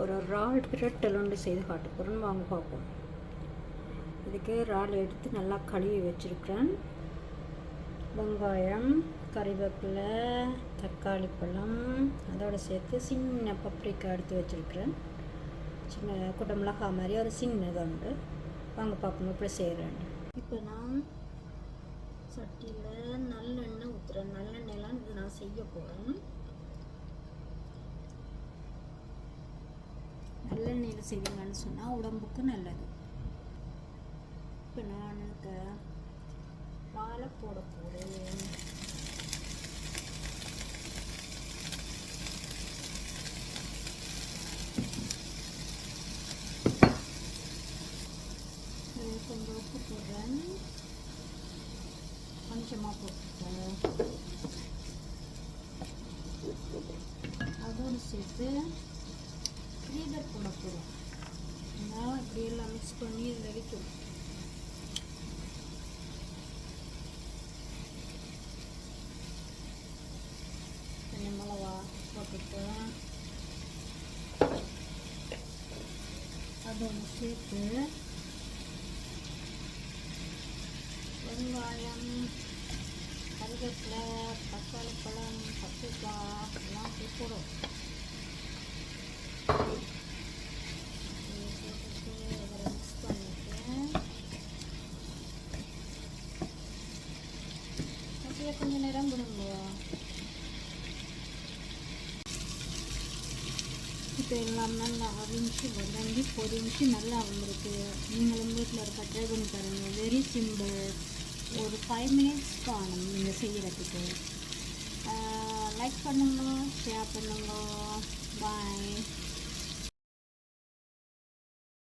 ஒரு இறால் பிரட்டல் ஒன்று செய்து காட்ட போகிறேன்னு வாங்க பார்ப்போம். இதுக்கு இறால் எடுத்து நல்லா கழுவி வச்சுருக்கிறேன். வெங்காயம் கறிவேப்பிலை தக்காளி பழம் அதோடு சேர்த்து சின்ன பப்ரிக்கா எடுத்து வச்சுருக்கிறேன். சின்ன குட்டை மிளகா மாதிரி ஒரு சின்னதாக உண்டு. வாங்க பார்ப்போம் எப்படி செய்கிறேன் இப்போ நான் சட்டியில் நல்லெண்ணெய் ஊற்றுறேன் நல்லெண்ணெயெல்லாம் இது நான் செய்ய போகிறேன் நல்லெண்ணெயில் செய்வீங்கன்னு சொன்னால் உடம்புக்கு நல்லது. இப்போ நான் வாழை போட போகிறேன் கொஞ்சம் உப்பு போடுறேன். கொஞ்சமாக போட்டுருக்கேன் அதோடு சேர்த்து ஃப்ரீதர் போட போகிறோம் நான் இப்படி எல்லாம் மிக்ஸ் பண்ணி இதில் வைக்கும் கொஞ்சம் மிளவா போட்டுட்டு அதோடு சேர்த்து வெங்காயம் கருவேப்பிலை தக்காளி பழம் பச்சைக்காய் எல்லாம் போடும் அப்படியே கொஞ்சம் நேரம் விடுங்க இப்போ எல்லாம் நல்லா அவிஞ்சு வதங்கி பொரிஞ்சு நல்லா வந்திருக்கு நீங்களும் வீட்டில் இருக்க ட்ரை பண்ணி பாருங்கள் வெரி சிம்பிள் ஒரு ஃபைவ் மினிட்ஸ் காணும் நீங்கள் செய்கிறதுக்கு லைக் பண்ணுங்க ஷேர் பண்ணுங்க